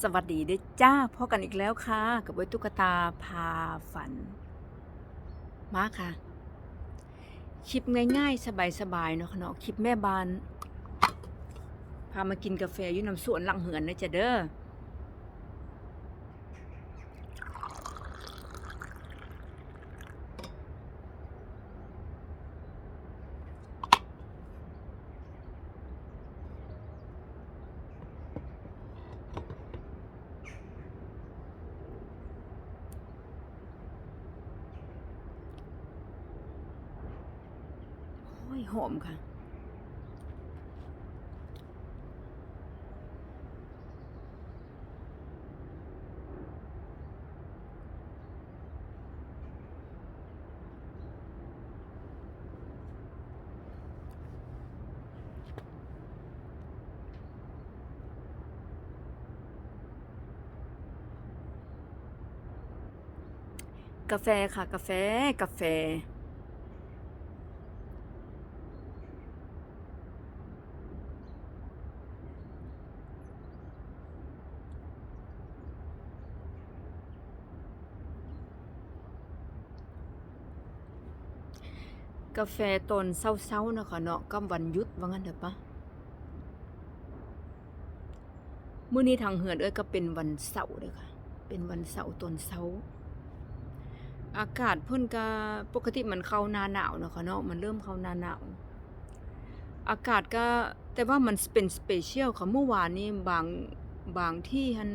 สวัสดีเด้อจ้าพบกันอีกแล้วค่ะ กับไว้ตุ๊กตาพาฝัน มาค่ะ คลิปง่ายๆ สบายๆ เนาะค่ะเนาะคลิปแม่บ้าน พามากินกาแฟอยู่น้ำสวนหลังเหือนนะจ๊ะเด้อ ยหอมค่ะ กาแฟค่ะ กาแฟ กาแฟ กาแฟตอนเศร้าๆนะคะเนาะกับวันหยุดว่างั้นเถอะปะมื้อนี้ทางเหือนเอ้ยก็เป็นวันเสาร์เด้อค่ะ เป็นวันเสาร์ตอนเช้า อากาศเพิ่นก็ปกติมันเข้าหน้าหนาวเนาะค่ะเนาะมันเริ่มเข้าหน้าหนาว อากาศก็แต่ว่ามันเป็นสเปเชียลค่ะเมื่อวานนี้บางบางที่หัน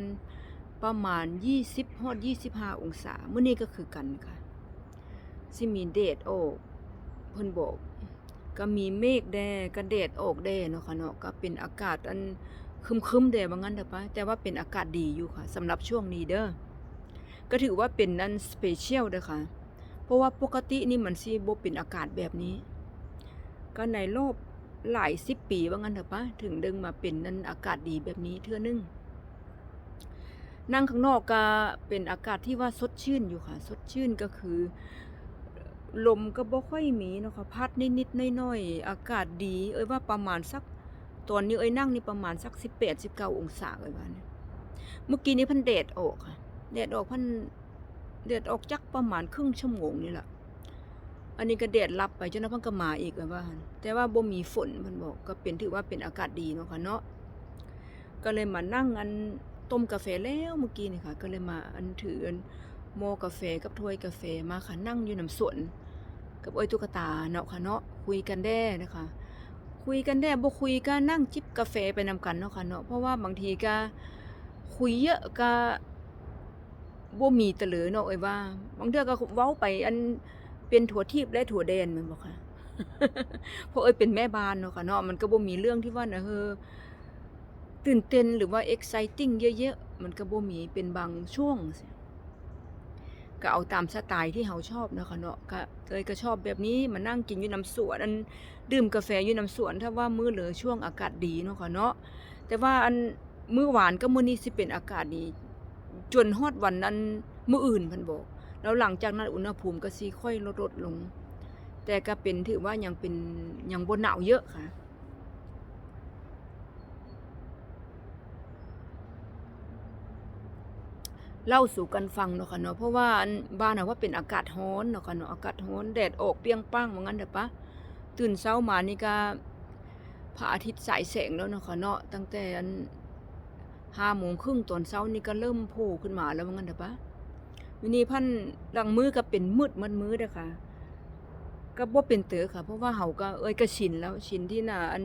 ประมาณ 20ฮอด25 องศามื้อนี้ก็คือกันค่ะ สิมีแดดออ เพิ่นบอก ก็มีเมฆแดก็แดดออกแดเนาะค่ะเนาะก็เป็นอากาศอันครึมๆแดว่างั้นเถอะปะแต่ว่าเป็นอากาศดีอยู่ค่ะสำหรับช่วงนี้เด้อก็ถือว่าเป็นนั่นสเปเชียลเด้อค่ะ เพราะว่าปกตินี่มันสิบ่เป็นอากาศแบบนี้ ก็ในรอบหลายสิบปีว่างั้นเถอะปะถึงดึงมาเป็นนั่นอากาศดีแบบนี้เทื่อนึงนั่งข้างนอกก็เป็นอากาศที่ว่าสดชื่นอยู่ค่ะ สดชื่นก็คือ ลมก็บ่ค่อยมีเนาะค่ะพัดนิดๆน้อยๆอากาศดี เอ้ยว่าประมาณสักตอนนี้เอ้ยนั่งนี่ประมาณสัก18 19องศาเอ้ยว่าเนี่ยเมื่อกี้นี้พันแดดออกค่ะแดดออกพันแดดออกจักประมาณครึ่งชั่วโมงนี่แหละอันนี้ก็แดดรับไปจนว่าเพันก็มาอีกเลยว่าแต่ว่าบ่มีฝนเพิ่นบอกก็เป็นถือว่าเป็นอากาศดีเนาะค่ะเนาะก็เลยมานั่งอันต้มกาแฟแล้วเมื่อกี้นี่ค่ะ ก็เลยมาอันถืออัน หม้อกาแฟกับถ้วยกาแฟมาค่ะนั่งอยู่น้ำสวนกับเอ้ยตุ๊กตาเนาะค่ะเนาะคุยกันแด้นะคะ คุยกันแด้บ่คุยก็นั่งจิบกาแฟไปนำกันเนาะค่ะเนาะเพราะว่าบางทีก็คุยเยอะก็บ่มีตะเหลือเนาะเอ้ยว่า บางเทื่อก็เว้าไปอันเป็นถั่วทิพย์และถั่วแดนแม่นบ่ค่ะเพราะเอ้ยเป็นแม่บ้านเนาะค่ะเนาะมันก็บ่มีเรื่องที่ว่านะเฮอตื่นเต้นหรือว่า exciting เยอะๆมันก็บ่มีเป็นบางช่วงซ ก็เอาตามสไตล์ที่เราชอบนะค่ะเนาะก็เลยก็ชอบแบบนี้มานั่งกินอยู่น้ำสวนอันดื่มกาแฟอยู่น้ำสวน ถ้าว่ามื้อเหลือช่วงอากาศดีเนาะค่ะเนาะแต่ว่าอันมื้อหวานก็มื้อนี้สิเป็นอากาศดี จนฮอดวันนั้นมื้ออื่นพิ่นบอกแล้วหลังจากนั้นอุณหภูมิก็สิค่อยลดลดลง แต่ก็เป็นถือว่ายังเป็นยังบ่หนาวเยอะค่ะ เล่าสู่กันฟังเนาะค่ะเนาะเพราะว่าอันบ้านน่ะว่าเป็นอากาศร้อนเนาะค่ะเนาะอากาศร้อนแดดออกเปียงป้างว่างั้นเด้อปะตื่นเช้ามานี่ก็พระอาทิตย์สายแสงแล้วเนาะค่ะเนาะตั้งแต่อัน5โมงครึ่งตอนเช้านี่ก็เริ่มโผล่ขึ้นมาแล้วว่างั้นเด้อปะวันนี้พันหลังมือก็เป็นมืดมืดมือเด้อค่ะก็บ่เป็นเตอค่ะ เพราะว่าเฮาก็เอ้ยก็ชินแล้วชินที่น่ะอัน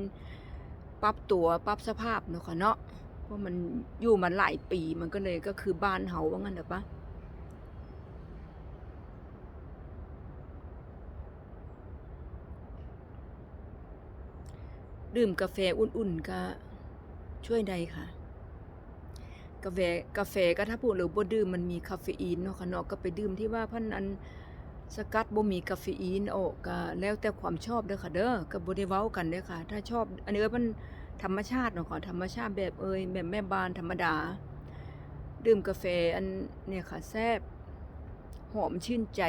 ปรับตัวปรับสภาพเนาะค่ะเนาะ เพราะมันอยู่มาหลายปีมันก็เลยก็คือบ้านเฮาว่างั้นเถอปะดื่มกาแฟอุ่นๆก็ช่วยได้ค่ะ กาแฟกาแฟก็ถ้าพูดหรือบ่ดื่มมันมีคาเฟอีนเนาะค่ะเนาะก็ไปดื่มที่ว่าพันอันสกัดบ่มีคาเฟอีนออกก็แล้วแต่ความชอบเด้อค่ะเด้อก็บ่ได้เว้ากันเด้อค่ะ ถ้าชอบ อันนี้มัน ธรรมชาติเนาะค่ะธรรมชาติแบบเอยแบบแม่บ้านธรรมดา ดื่มกาแฟอันเนี่ยค่ะแซ่บหอมชื่นใจ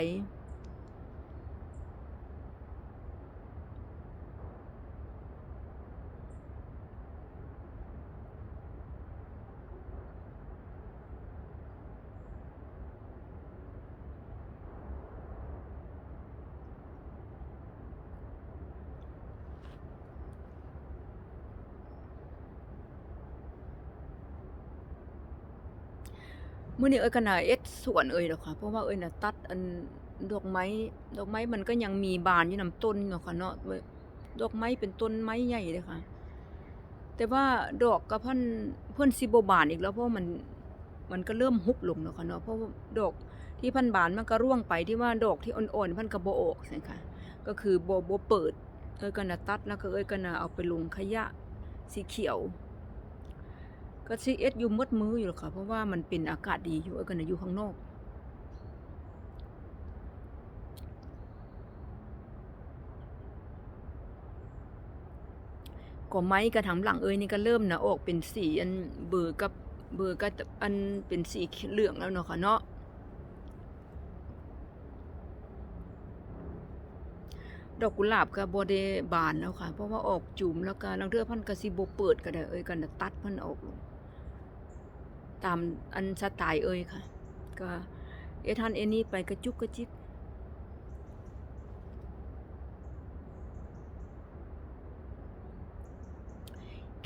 มื้อนี้เอ้ยก็น่าเอ็ดสวนเอ้ยดอกค่ะ เพราะว่าเอ้ยน่ะตัดอันดอกไม้ดอกไม้มันก็ยังมีบานอยู่นำต้นเนาะค่ะเนาะดอกไม้เป็นต้นไม้ใหญ่เด้อค่ะ แต่ว่าดอกก็เพิ่นเพิ่นสิบบานอีกแล้วเพราะมันมันก็เริ่มหุบลงแล้วค่ะเนาะเพราะดอกที่พันบานมันก็ร่วงไปที่ว่าดอกที่อ่อนๆพันก็บ่ออกจังค่ะ ก็คือโบ่บ่เปิด เอ้ยก็น่ะตัดแล้วก็เอ้ยก็น่ะเอาไปลงขยะสีเขียว ก็สิเอ็ดอยู่มดมืออยู่หรอกค่ะ เพราะว่ามันเป็นอากาศดีอยู่เอ้ก็น่ะอยู่ข้างนอก ก็ไม้กระถางหลังเอ้ยนี่ก็เริ่มนะออกเป็นสีอันเบอร์กับเบอร์กับอันเป็นสีเหลืองแล้วเนาะค่ะเนาะดอกกุหลาบก็บ่ได้บานแล้วค่ะ เพราะว่าออกจุ่มแล้วก็ลางเทือพันก็สิบเปิดก็ได้เอ้ยก็น่ะตัดพิ่นออกลง ตามอันสไตล์เอ้ยค่ะ ก็เอทันเอนี้ไปกระจุกกระจิก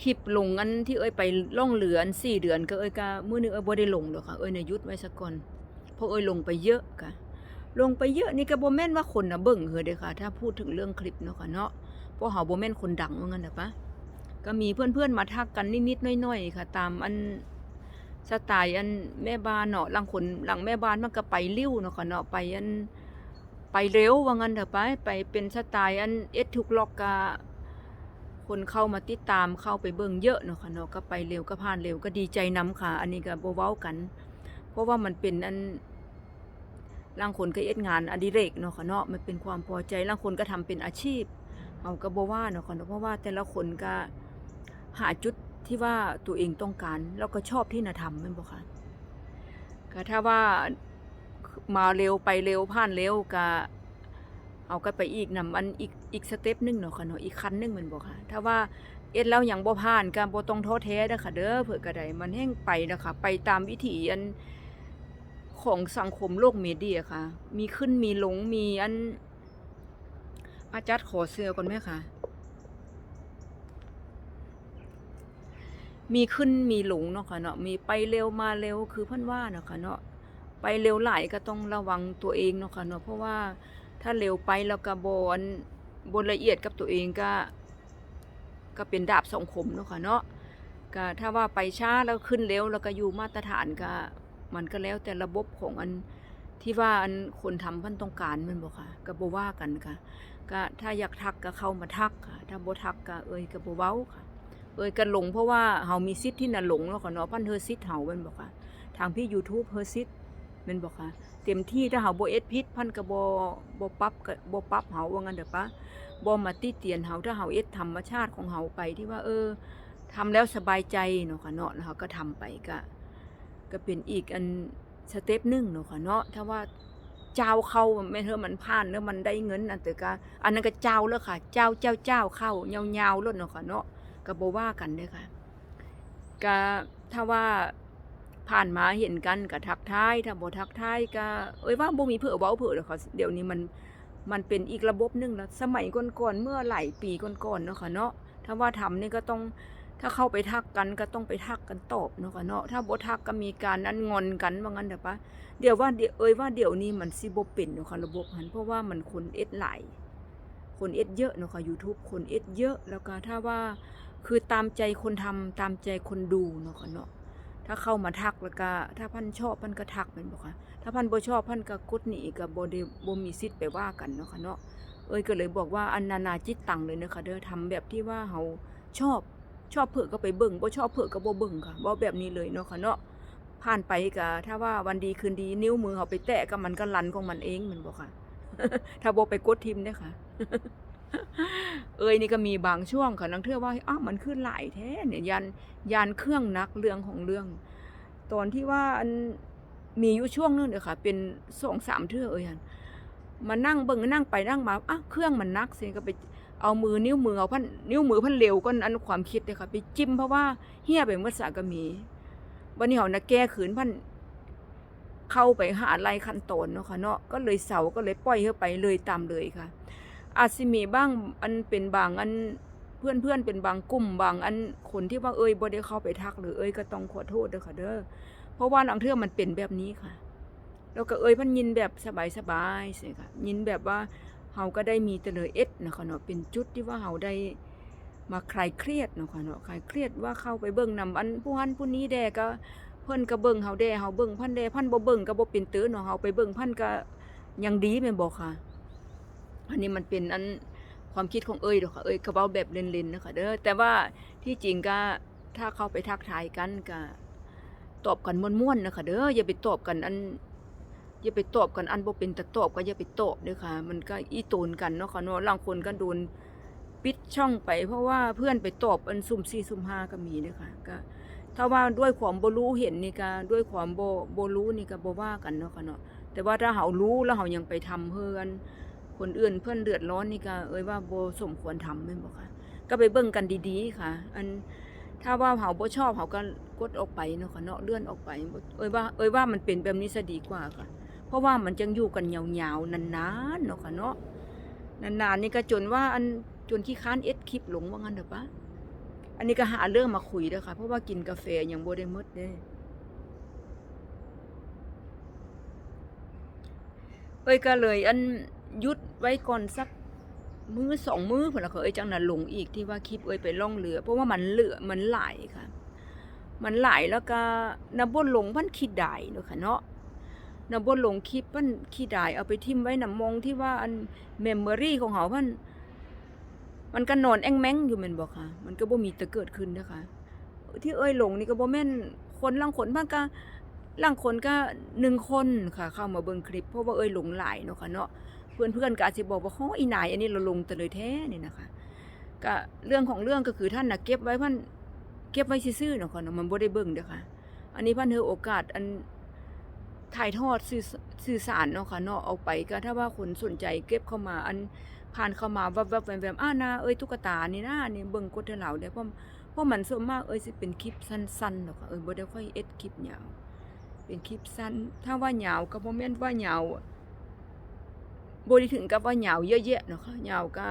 คลิปลงอันที่เอ้ยไปล่องเรืออัน4เดือน ก็เอ้ยก็มื้อนึงเอ้ยบ่ได้ลงดอกค่ะเอ้ยน่ะยุดไว้ซะก่อนเพราะเอ้ยลงไปเยอะค่ะ ลงไปเยอะนี่ก็บ่แม่นว่าคนน่ะเบิ่งเฮอเด้อค่ะ ถ้าพูดถึงเรื่องคลิปเนาะค่ะเนาะเพราะเฮาบ่แม่นคนดังว่างั้นน่ะปะก็มีเพื่อนๆมาทักกันนิดๆน่อยๆค่ะ ตามอัน สไตล์อันแม่บ้านเนาะหลังคนหลังแม่บ้านมันก็ไปเร็วเนาะค่ะเนาะไปอันไปเร็วว่างั้นเถอะไปไปเป็นสไตล์อันเอ็ดทุกล็อกกะคนเข้ามาติดตามเข้าไปเบิ่งเยอะเนาะค่ะเนาะก็ไปเร็วก็ผ่านเร็วก็ดีใจนํค่ะ อันนี้ก็บ่เว้ากัน เพราะว่ามันเป็นอันลางคนก็เอ็ดงานอดิเรกเนาะค่ะเนาะมันเป็นความพอใจลางคนก็ทำเป็นอาชีพเอาก็บ่ว่าเนาะค่ะเนาะเพราะว่าแต่ละคนก็หาจุด ที่ว่าตัวเองต้องการ แล้วก็ชอบที่น่ะทำแม่นบ่ค่ะก็ถ้าว่ามาเร็วไปเร็วผ่านเร็วก็เอาก็ไปอีกนำอันอีกอีกสเต็ปหนึงเนาะค่ะเนาะอีกขั้นหนึงม่นบ่ค่ะ ถ้าว่าเอ็ดแล้วอยังบ่ผ่านก็บ่ต้องท้อแท้เด้อค่ะเด้อเพิ่นก็ไดมันแฮ่งไปนะคะไปตามวิถีอันของสังคมโลกเมเดียค่ะ มีขึ้นมีลงมีอันอาจารย์ขอเสื้อก่อนไหมคะ มีขึ้นมีหลงเนาะค่ะเนาะมีไปเร็วมาเร็วคือเพิ่นว่าเนาะค่ะเนาะไปเร็วหลายก็ต้องระวังตัวเองเนาะค่ะเนาะเพราะว่าถ้าเร็วไปแล้วก็บนบ่ละเอียดกับตัวเองก็ ก็เป็นดาบสองคมเนาะค่ะเนาะก็ถ้าว่าไปช้าแล้วขึ้นเร็วแล้วก็อยู่มาตรฐานก็มันก็แล้วแต่ระบบของอันที่ว่าอันคนทำพันต้องการมันบ่ค่ะก็บ่ว่ากันค่ะก็ถ้าอยากทักก็เข้ามาทักค่ะ ถ้าบ่ทักก็เอ้ยก็บ่เว้าค่ะ เอ้ยก็หลงเพราะว่าเฮามีสิทที่น่ะหลงเนาะค่ะเนาะพันเฮอสิทเฮาม่นบ่ค่ะ ทางพี่ YouTube เฮอสิทม่นบ่ค่ะ เต็มที่ถ้าเฮาบ่เอ็ดผิดพันก็บ่บ่ปรับก็บ่ปรับเฮาว่างั้นเด้อปะบ่มาติเตียนเฮาถ้าเฮาเอ็ดธรรมชาติของเฮาไปที่ว่า เออทำแล้วสบายใจเนาะค่ะเนาะแล้วเฮาก็ทำไปก็ก็เป็นอีกอันสเต็ปหนึ่งเนาะค่ะเนาะถ้าว่าเจ้าเข้าแม่นเธอมันผ่านแล้วมันได้เงินอันต่ก็อันนั้นก็เจ้าแล้วค่ะ เจ้าเจ้าเจ้าเข้ายาวๆล้วเนาะค่ะเนาะ ก็บ่ว่ากันเด้อค่ะก็ถ้าว่าผ่านมาเห็นกันก็ทักทายถ้าบ่ทักทายก็เอ้ยว่าบ่มีเผื่อเว้าเผื่อเด้อค่ะเดี๋ยวนี้มันมันเป็นอีกระบบหนึงแล้วสมัยก่อนๆเมื่อหลายปีก่อนๆเนาะค่ะเนาะถ้าว่าทำนี่ก็ต้องถ้าเข้าไปทักกันก็ต้องไปทักกันตอบเนาะค่ะเนาะถ้าบ่ทักก็มีการอันงอนกันว่างั้นเด้อปะเดี๋ยวว่าเดี๋ยวเอ้ยว่าเดี๋ยวนี้มันสิบ่เป็นเนาะค่ะระบบหันเพราะว่ามันคนเอ็ดหลายคนเอ็ดเยอะเนาะค่ะ YouTube คนเอ็ดเยอะแล้วก็ถ้าว่า คือตามใจคนทำตามใจคนดูเนาะค่ะเนาะถ้าเข้ามาทักแล้วก็ถ้าพันชอบพันก็ทักแม่นบ่ค่ะถ้าพันบ่ชอบพันก็กดหนีก็บ่ได้บ่มีสิทธิ์ไปว่ากันเนาะค่ะเนาะเอ้ยก็เลยบอกว่าอันนานาจิตตังเลยเนาะค่ะเด้อทำแบบที่ว่าเฮาชอบชอบเผือกก็ไปเบิ่งบ่ชอบเผือกก็บ่เบิ่งค่ะบ่แบบนี้เลยเนาะค่ะเนาะผ่านไปก็ถ้าว่าวันดีคืนดีนิ้วมือเขาไปแตะก็มันก็ลันของมันเองมันบ่ค่ะ ถ้าบ่ไปกดทิมเด้อค่ะ เอ้ยนี่ก็มีบางช่วงค่ะนังเทื่อว่าอ้าวมันขึ้นหลายแท้เนี่ยยันยานเครื่องนักเรื่องของเรื่อง ตอนที่ว่าอันมีอยู่ช่วงนึงเด้อค่ะ เป็น2-3เทื่อเอ้ยันมานั่งเบิ่งนั่งไปนั่งมาอ้าวเครื่องมันนักสิก็ไปเอามือนิ้วมือเอาพันนิ้วมือพันเร็วก็อันความคิดเลยค่ะไปจิ้มเพราะว่าเฮียไปเมื่อสากมี วันนี้เขานะแก้ขืนพันเข้าไปหาลายขั้นตอนเนาะค่ะเนาะก็เลยเสาก็เลยปล่อยเข้าไปเลยตามเลยค่ะ อาจสิมีบ้างอันเป็นบางอันเพื่อนเพื่อนๆเป็นบางกลุ่มบาง อันคนที่ว่าเอ้ยบ่ได้เข้าไปทักหรือเอ้ยก็ต้องขอโทษเด้อค่ะเด้อเพราะว่าลางเทื่อมันเป็นแบบนี้ค่ะ แล้วก็เอ้ยพันยินแบบสบายๆสิค่ะยินแบบว่าเฮาก็ได้มีแต่เลยเอ็ดนะคะเนาะเป็นจุดที่ว่าเฮาได้มาคลายเครียดเนาะคะเนาะคลายเครียดว่าเข้าไปเบิ่งนำอันผู้หันผู้นี้แดก็เพิ่นก็เบิ่งเฮาแดเฮาเบิ่งพันแดพันบ่เบิ่งก็บ่เป็นตือเนาะเฮาไปเบิ่งพันก็ยังดีแม่นบ่ค่ะ อันนี้มันเป็นอันความคิดของเอ้ยเด้อค่ะเอ้ยก็เว้าแบบเล่นๆนะคะเด้อแต่ว่าที่จริงก็ถ้าเข้าไปทักทายกันก็ตอบกันม่วนๆนะคะเด้ออย่าไปตอบกันอันอย่าไปตอบกันอันบ่เป็นตะตอบก็อย่าไปตอบเด้อค่ะ มันก็อีโตนกันเนาะค่ะเนาะบางคนก็โดนปิดช่องไป เพราะว่าเพื่อนไปตอบอันสุ่ม4สุ่ม5ก็มีเด้อค่ะก็ถ้าว่าด้วยความบ่รู้เห็นนี่ก็ด้วยความบ่บ่รู้นี่ก็บ่ว่ากันเนาะค่ะเนาะแต่ว่าถ้าเฮารู้แล้วเฮายังไปทำเพื่อน คนอื่นเพื่อนเดือดร้อนนี่ก็เอ้ยว่าโบสมควรทำแม่นบ่ค่ะ ก็ไปเบิ่งกันดีๆค่ะ อันถ้าว่าเฮาบ่ชอบเฮาก็กดออกไปเนาะค่ะเนาะเลื่อนออกไปเอ้ยว่าเอ้ยว่ามันเป็นแบบนี้ซะดีกว่าค่ะ เพราะว่ามันจังอยู่กันยาวๆนานๆเนาะค่ะเนาะนานๆนี่ก็จนว่าอันจนขี้ค้านเอ็ดคลิปหลงว่างั้นเถอะปะอันนี้ก็หาเรื่องมาคุยด้อค่ะ เพราะว่ากินกาแฟยังบ่ได้มดเด้เอ้ยก็เลยอัน ยุดไว้ก่อนสักมือสองมือเพิ่นล่ะค่ะเอ้ยจังนั้นลงอีกที่ว่าคลิปเอ้ยไปล่องเรือ เพราะว่ามันเหลือมันไหลค่ะ มันไหลแล้วก็นำบ่ลงพันขี้ดายเนาะค่ะเนาะนำบนลงคลิปมันขี้ดายเอาไปทิมไว้นำมองที่ว่าอันเมมโมรี่ของเขามันมันก็นอนแองแมงอยู่ม่นบ่ค่ะ มันก็บ่มีแต่เกิดขึ้นนะคะ ที่เอ้ยลงนี่ก็บ่แม่นคนล่างคนมันก็ล่างคนก็หนึ่งคนค่ะ เข้ามาเบิ่งคลิปเพราะว่าเอ้ยหลงหลายเนาะค่ะเนาะ เพื่อนๆก็อาจสิบอกว่าโอ้อีนาย อันนี้เราลงแต่เลยแท้นี่นะคะก็เรื่องของเรื่องก็คือท่านนะเก็บไว้พันเก็บไว้ซื่อๆเนาะค่ะเนาะมันบ่ได้เบิ่งเด้อค่ะ อันนี้พันเฮอโอกาสอันถ่ายทอดสื่อสื่อสารเนาะค่ะเนาะเอาไปก็ถ้าว่าคนสนใจเก็บเข้ามาอันผ่านเข้ามาแวบๆแวมๆอ้านาเอ้ยตุ๊กตานี่นะนี่เบิ่งกดให้เราได้เพราะเพราะมันส่วนมากเอ้ยสิเป็นคลิปสั้นๆเนาะค่ะเอ้ยบ่ได้ค่อยเอ็ดคลิปยาวเป็นคลิปสั้น ถ้าว่ายาวก็บ่แม่นว่ายาว บ่ไดถึงกับว่าเหยาวเยอะแยะเนาะค่ะยาวก็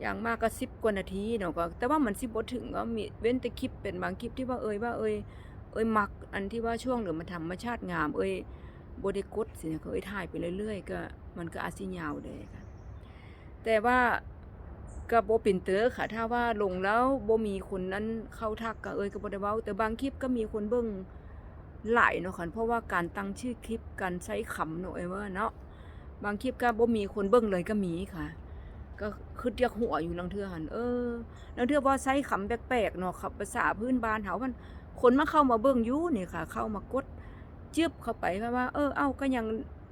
อย่างมากก็10กว่านาทีเนาะก็แต่ว่ามันสิบ่ถึงก็มีเว้นแต่คลิปเป็นบางคลิปที่ว่าเอ้ยว่าเอ้ยเอ้ยมักอันที่ว่าช่วงหลือมันธรรมชาติงาม เอ้ยบได้กดสินะเขาเอ้ยถ่ายไปเรื่อยๆก็มันก็อาจสิยาวเลยค่ะแต่ว่าก็บ่เป็นเตอค่ะ ถ้าว่าลงแล้วบ่มีคนนั้นเข้าทักก็เอ้ยก็บ่ได้เว้าแต่บางคลิปก็มีคนเบิ่งหลายเนาะค่ะเพราะว่าการตั้งชื่อคลิปการใช้คำเนาะเอ้ยว่าเนาะ บางคลิปก็บ่มีคนเบิ่งเลยก็มีค่ะ ก็คือเรียกหัวอยู่ลังเทือหันเออลังเทือว่าใช้คำแปลกๆเนาะครับภาษาพื้นบ้านเฮามันคนมาเข้ามาเบิ่งอยู่นี่ค่ะ เข้ามากดจึบเข้าไปเพราะว่า เออ เอ้าก็ยัง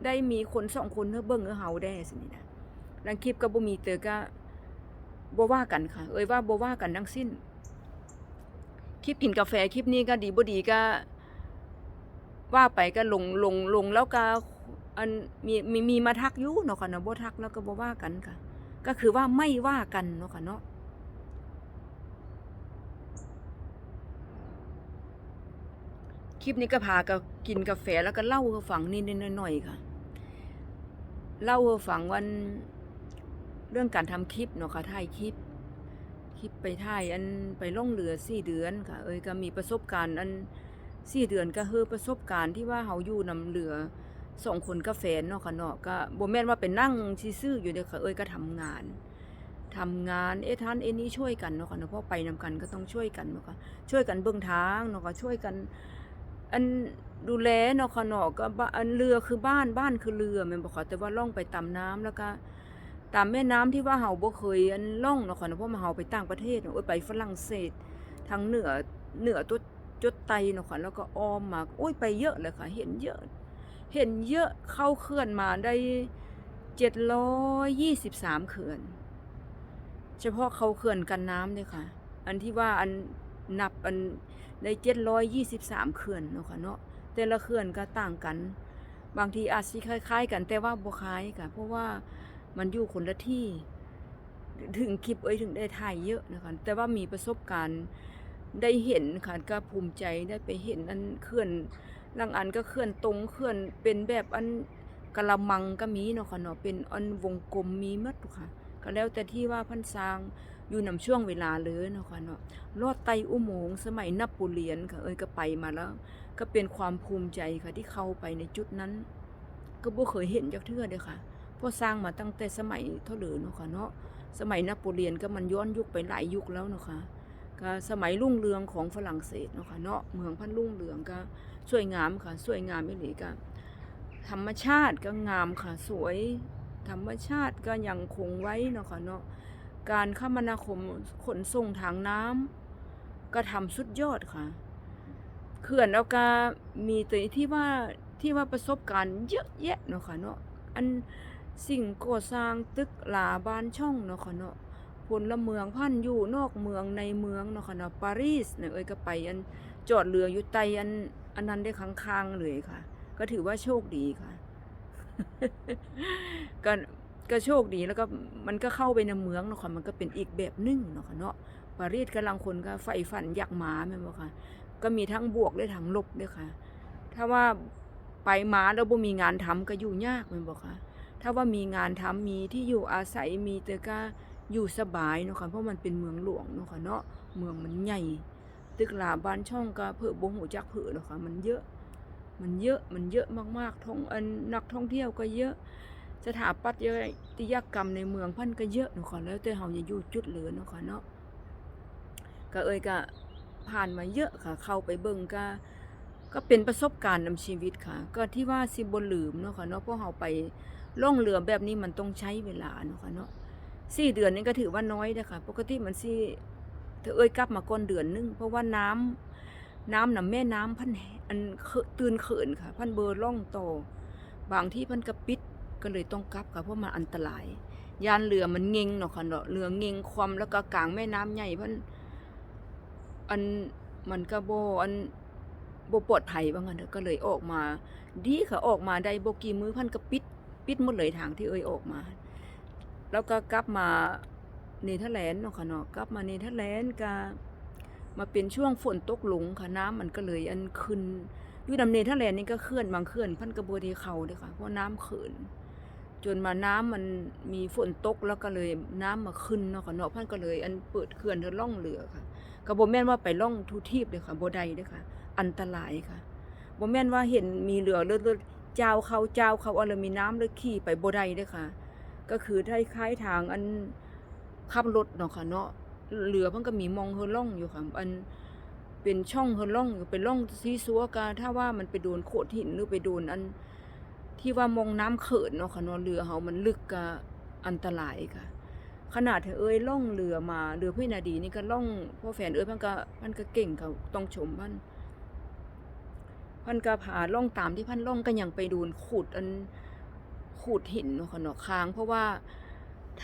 ได้มีคนสองคนเฮาเบิ่งเฮาได้สินี่นะดังคลิปก็บ่มีเตอก็บ่ว่ากันค่ะ เอ้ยว่าบ่ว่ากันทั้งสิ้น คลิปกินกาแฟคลิปนี้ก็ดีบ่ดีก็ว่าไปก็ลงลงลงแล้วก็ อันมีมีมีมาทักอยู่เนาะค่ะเนาะบ่ทักแล้วก็บ่ว่ากันค่ะ ก็คือว่าไม่ว่ากันเนาะค่ะเนาะคลิปนี้ก็พาก็กินกาแฟแล้วก็เล่าให้ฟังนิดๆหน่อยๆค่ะ เล่าให้ฟังวันเรื่องการทำคลิปเนาะค่ะถ่ายคลิป คลิปไปถ่ายอันไปล่องเรือสี่เดือนค่ะ เอ้ยก็มีประสบการณ์อันสี่เดือนก็คือประสบการณ์ที่ว่าเฮาอยู่นำเรือ สองคนกับแฟนเนาะค่ะเนาะก็บ่แม่นว่าเป็นนั่งซื่อๆอยู่เด้อค่ะเอ้ยก็ทำงานทำงานเอ๊ะท่านเอ็นี้ช่วยกันเนาะค่ะเนาะเพราะไปนำกันก็ต้องช่วยกันเนาะค่ะช่วยกันเบิ่งทางเนาะค่ะช่วยกัน อันดูแลเนาะค่ะเนาะก็อันเรือคือบ้านบ้านคือเรือแม่นบ่ค่ะแต่ว่าล่องไปตามน้ำแล้วก็ตามแม่น้ำที่ว่าเฮาบ่เคยอันล่องเนาะค่ะเนาะเพราะว่าเฮาไปต่างประเทศเนาะโอ้ยไปฝรั่งเศสทางเหนือเหนือตัวจดไตเนาะค่ะแล้วก็อ้อมมาโอ้ยไปเยอะเลยค่ะเห็นเยอะ เห็นเยอะเข้าเขื่อนมาได้ 723 เขื่อน เฉพาะเขาเขื่อนกันน้ำเนี่ยค่ะ อันที่ว่าอันนับอันได้723 เขื่อนเนาะค่ะเนาะแต่ละเขื่อนก็ต่างกัน บางทีอาจสิคล้าย ๆ กันแต่ว่าบ่คล้ายค่ะเพราะว่ามันอยู่คนละที่ ถึงคลิปเอ้ยถึงได้ถ่ายเยอะนะคะแต่ว่ามีประสบการณ์ได้เห็นค่ะก็ภูมิใจได้ไปเห็นอันเคลื่อน ลางอันก็เคลื่อนตรงเคลื่อนเป็นแบบอันกะละมังก็มีเนาะค่ะเนาะเป็นอันวงกลมมีหมดค่ะ ก็แล้วแต่ที่ว่าพันสร้างอยู่นำช่วงเวลาเลยเนาะค่ะเนาะลอดไตอุโมงค์สมัยนโปเลียนค่ะเอ้ยก็ไปมาแล้ว ก็เป็นความภูมิใจค่ะที่เข้าไปในจุดนั้น ก็บ่เคยเห็นจักเทื่อเด้อค่ะพราะสร้างมาตั้งแต่สมัยเท่าเดิมเนาะค่ะเนาะสมัยนโปเลียนก็มันย้อนยุคไปหลายยุคแล้วเนาะค่ะ ก็สมัยรุ่งเรืองของฝรั่งเศสเนาะค่ะเนาะเมืองพันรุ่งเรืองก็สวยงามค่ะ สวยงามอีหลีก็ธรรมชาติก็งามค่ะสวย ธรรมชาติก็ยังคงไว้เนาะค่ะเนาะการคมนาคมขนส่งทางน้ำก็ทำสุดยอดค่ะเขื่อนแล้วก็มีแต่ที่ว่าที่ว่าประสบการณ์เยอะแยะเนาะค่ะเนาะอันสิ่งก่อสร้างตึกหลาบ้านช่องเนาะค่ะเนาะ พละเมืองพันอยู่นอกเมืองในเมืองเนาะค่ะเนาะปารีสเนี่ยเอ้ยก็ไปอันจอดเรืออยู่ใต้อันอันนั้นได้ค้างๆเลยค่ะ ก็ถือว่าโชคดีค่ะก็ก็โชคดีแล้วก็มันก็เข้าไปในเมืองเนาะค่ะมันก็เป็นอีกแบบนึงเนาะค่ะเนาะปารีสกำลังคนก็ใฝ่ฝันอยากมาแม่นบ่ค่ะก็มีทั้งบวกและทั้งลบด้วยค่ะ ถ้าว่าไปมาแล้วบ่มีงานทำก็อยู่ยากแม่นบ่ค่ะถ้าว่ามีงานทำมีที่อยู่อาศัยมีแต่ก็ อยู่สบายเนาะค่ะเพราะมันเป็นเมืองหลวงเนาะค่ะเนาะเมืองมันใหญ่ ตึกหลาบ้านช่องก็เพิ่บ่ฮู้จักเพิ่เนาะค่ะมันเยอะ มันเยอะมันเยอะมากๆท่องอันนักท่องเที่ยวก็เยอะ สถาปัตยกรรมในเมืองพันก็เยอะเนาะค่ะแล้วแต่เฮาจะอยู่จุดเหลือเนาะค่ะเนาะก็เอ่ยก็ผ่านมาเยอะค่ะ เข้าไปเบิ่งก็ก็เป็นประสบการณ์นำชีวิตค่ะ ก็ที่ว่าสิบ่ลืมเนาะค่ะเนาะเพราะเฮาไปล่องเรือแบบนี้มันต้องใช้เวลาเนาะค่ะเนาะ สี่เดือนนี่ก็ถือว่าน้อยเด้อค่ะปกติมันสิเธอเอ้ยกลับมาก่อนเดือนหนึงเพราะว่าน้ำน้ำน่ะแม่น้ำพันแหอันเตื่นเขินค่ะ พันเบอร์ล่องโตบางที่พันกระปิดก็เลยต้องกลับค่ะเพราะมันอันตราย ยานเรือมันเงงเนาะค่ะเนาะเรือเงงความแล้วก็กลางแม่น้ำใหญ่พิ่นอันมันก็บ่อันโบปลอดภัยว่างั้นก็เลยออกมา ดีค่ะออกมาได้โบกี่มือพันก็ปิด ปิดหมดเลยทางที่เอ่ยออกมา แล้วก็กลับมาเนเธอร์แลนด์เนาะค่ะเนาะกลับมาเนเธอร์แลนด์ก็มาเป็นช่วงฝนตกหลงค่ะน้ำมันก็เลยอันขึ้นอยู่ดำเนเธอร์แลนด์นี่ก็เคลื่อนบางเคลื่อนพันกระบวนที่เขาเด้อค่ะเพราะน้ำเขินจนมาน้ำมันมีฝนตกแล้วก็เลยน้ำมาขึ้นเนาะค่ะเนาะพันก็เลย อันเปิดเขื่อนเธอล่องเรือค่ะก็บ่แม่นว่าไปล่องทุทีบเด้อค่ะบ่ได้เด้อค่ะ อันตรายค่ะบ่แม่นว่าเห็นมีเรือเลือดๆเจ้าเขาเจ้าเขาอาแล้วมีน้ำเลยขี่ไปบ่ได้เด้อค่ะ ก็คือคล้ายๆทางอันขับรถเนาะค่ะเนาะเรือเพิ่นก็มีมองเฮอล่องอยู่ค่ะอันเป็นช่องเฮอล่องอยู่เป็นล่องซีซัวกาถ้าว่ามันไปโดนโขดหินหรือไปโดนอันที่ว่ามองน้ำเขินเนาะค่ะเนาะเรือเฮามันลึกก็อันตรายค่ะ ขนาดเอเอ้ยล่องเรือมาเรือพี่นาดีนี่ก็ล่องพ่อแฟนเอ้ยพันก็พันก็เก่งเขาต้องชมพันพันก็พาล่องตามที่พันล่องก็ยังไปโดนขูดอัน ขูดหินเนาะค่ะเนาะค้าง เพราะว่า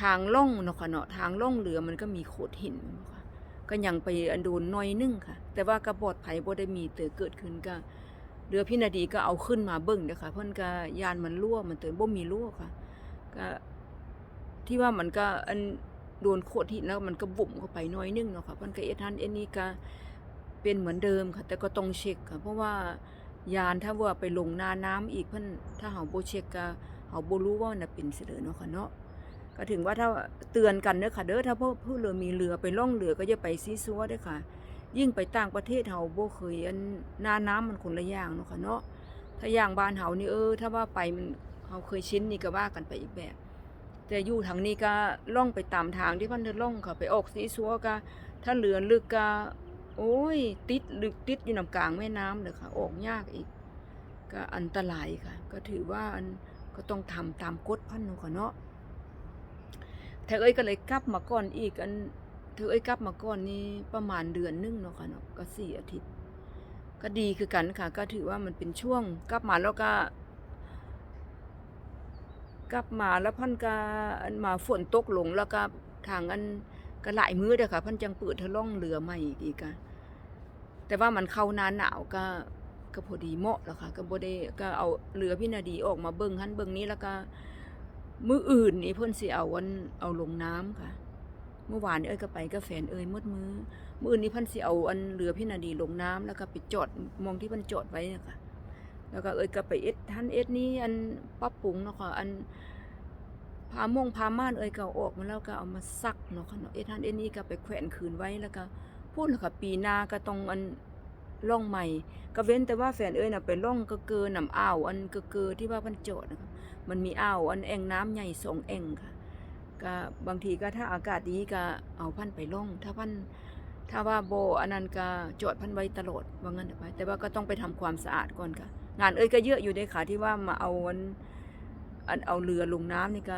ทางล่องเนาะค่ะเนาะทางล่องเรือมันก็มีโขดหินค่ะก็ยังไปอันโดนน้อยนึงค่ะ แต่ว่ากระบอดไผ่บ่ได้มีเตอเกิดขึ้นก็เรือพี่นาดีก็เอาขึ้นมาเบิ่งเด้อค่ะเพิ่นก็ยานมันรั่วมันเตอบ่มีรั่วค่ะก็ที่ว่ามันก็อันโดนโคดหินแล้วมันก็บุ่มเข้าไปน้อยนึงเนาะค่ะเพิ่นก็เอทันเอ็นนี้ก็เป็นเหมือนเดิมค่ะ แต่ก็ต้องเช็คค่ะเพราะว่ายานถ้าว่าไปลงนาน้ำอีกเพิ่นถ้าเฮาบ่เช็คก็ เฮาบ่รู้ว่าน่ะเป็นเสยเด้อเนาะค่ะเนาะก็ถึงว่าถ้าเตือนกันเด้อค่ะเด้อถ้าผู้ผู้เรือมีเรือไปล่องเรือก็อย่าไปซีซัวเด้อค่ะ ยิ่งไปต่างประเทศเฮาบ่เคยอันหน้าน้ำมันคนละอย่างเนาะค่ะเนาะถ้าอย่างบ้านเฮานี่เออ ถ้าว่าไปมันเฮาเคยชินนี่ก็ว่ากันไปอีกแบบ แต่อยู่ทางนี้ก็ล่องไปตามทางที่เพันเดินล่องค่ะ ไปออกซีซัวก็ถ้าเรือลึกก็โอ้ย ติดลึกติดอยู่นำกลางแม่น้ำเด้อค่ะ ออกยากอีก ก็อันตรายค่ะ ก็ถือว่าอัน ก็ต้องทำตามกฎพันเนาะค่ะเนาะเธอเอ้ยก็เลยกลับมาก่อนอีกอันเธอเอ้ยกลับมาก่อนนี่ประมาณเดือนนึงเนาะค่ะเนาะก็สี่อาทิตย์ ก็ดีคือกันค่ะ ก็ถือว่ามันเป็นช่วง กลับมาแล้วก็ กลับมาแล้วพันก็มาฝนตกลงแล้วก็ทางอันก็หลายมื้อเด้อค่ะพันจังเปิดเธอล่องเรือใหม่อีกค่ะแต่ว่ามันเข้าหนาหนาวก็ ก็พอดีเหมาะแล้วค่ะก็บ่ได้ก็เอาเรือพี่นาดีออกมาเบิ่งหันเบิ่งนี้แล้วก็มื้ออื่นนี่เพิ่นสิเอาวันเอาลงน้ำค่ะ เมื่อวานนี่เอ้ยก็ไปกับแฟนเอ้ยหมดมือมื้ออื่นนี่เพิ่นสิเอาอันเรือพี่นาดีลงน้ำแล้วก็ไปจอดมองที่เพิ่นจอดไว้นะค่ะแล้วก็เอ้ยก็ไปเอ็ดท่านเอ็ดนี้อันปรับปรุงเนาะค่ะอันผผ้ามงผ้าม่านเอ้ยก็ออกมาแล้วก็เอามาซักเนาะค่ะเนาะเอ็ดทันเอ็ดนี้ก็ไปแขวนคืนไว้แล้วก็พูดแล้วก็ปีหน้าก็ต้องอัน ล่องใหม่ ก็เว้นแต่ว่าแฟนเอ้ยน่ะไปล่องก็เกินน้ำอ่าวอันก็เกอที่ว่ามันโจดนะคะมันมีอ่าวอันแอ่งน้ำใหญ่สองแอ่งค่ะก็บางทีก็ถ้าอากาศดีก็เอาพันไปล่อง ถ้าพันถ้าว่าโบอันนั้นก็จอดพันไว้ตลอดว่างั้นเถอะไปแต่ว่าก็ต้องไปทำความสะอาดก่อนค่ะ งานเอ้ยก็เยอะอยู่ในค่ะที่ว่ามาเอาอันอันเอาเรือลงน้ำนี่ก็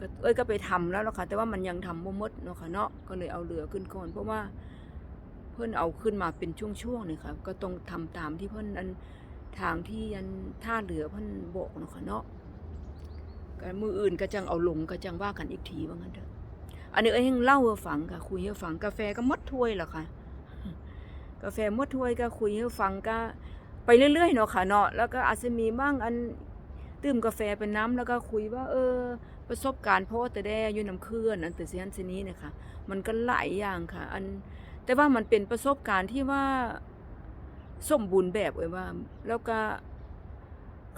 ก็เอ้ยก็ไปทำแล้วล่ะค่ะแต่ว่ามันยังทำบ่หมดเนาะค่ะเนาะก็เลยเอาเรือขึ้นก่อนเพราะว่า เพิ่อนเอาขึ้นมาเป็นช่วงๆนี่ค่ะก็ต้องทำตามที่เพิ่อนอันทางที่อันท่าเรือเพิ่นบอกเนาะค่ะเนาะกมืออื่นก็จังเอาลงก็จังว่ากันอีกทีว่างั้นเถอะอันนี้เอ้ยยังเล่าให้ฟังค่ะคุยให้ฟังกาแฟก็มดถ้วยแล้วค่ะ กาแฟมดถ้วยก็คุยให้ฟังก็ไปเรื่อยๆเนาะค่ะเนาะแล้วก็อาจจะมีบ้างอันดื่มกาแฟเป็นน้ำแล้วก็คุยว่า เออ ประสบการณ์เพราะว่าแต่ได้อยู่น้ำเคลื่อนอันแต่สิอันสินี้นี่ยค่ะมันก็หลายอย่างค่ะ อัน แต่ว่ามันเป็นประสบการณ์ที่ว่าสมบูรณ์แบบเอ้ยว่า แล้วก็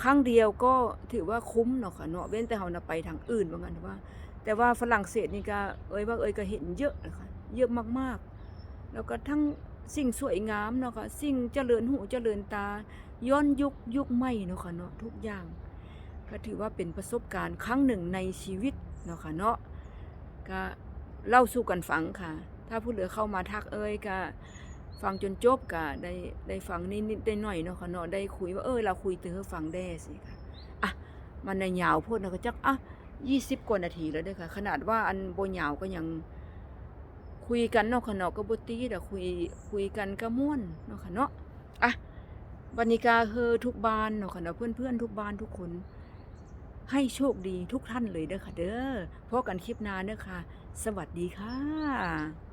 ครั้งเดียวก็ถือว่าคุ้มเนาะค่ะเนาะเว้นแต่เฮานะไปทางอื่นว่างั้นว่า แต่ว่าฝรั่งเศสนี่ก็เอ้ยว่าเอ้ยก็เห็นเยอะนะคะเยอะมากๆ แล้วก็ทั้งสิ่งสวยงามเนาะค่ะสิ่งเจริญหูเจริญตา ย้อนยุคยุคใหม่เนาะค่ะเนาะทุกอย่าง ก็ถือว่าเป็นประสบการณ์ครั้งหนึ่งในชีวิตเนาะค่ะเนาะก็เล่าสู่กันฟังค่ะ ถ้าผู้เหลือเข้ามาทักเอ้ยก็ฟังจนจบก็ได้ได้ฟังนิดๆได้หน่อยเนาะค่ะเนาะได้คุยว่าเออเราคุยเตือฟังได้สิค่ะอะมันในยาวโพดเนาะก็จักอะยี่สิบกว่านาทีแล้วด้อค่ะ ขนาดว่าอันโบยาวก็ยังคุยกันเนาะค่ะเนาะก็บ่ตีแต่คุยคุยกันก็ม่วนเนาะค่ะเนาะอะวันนี้ก็คือทุกบ้านเนาะค่ะเนาะเพื่อนๆทุกบ้านทุกคน ให้โชคดีทุกท่านเลยเด้อค่ะ เด้อพบกันคลิปหน้าเด้อค่ะ สวัสดีค่ะ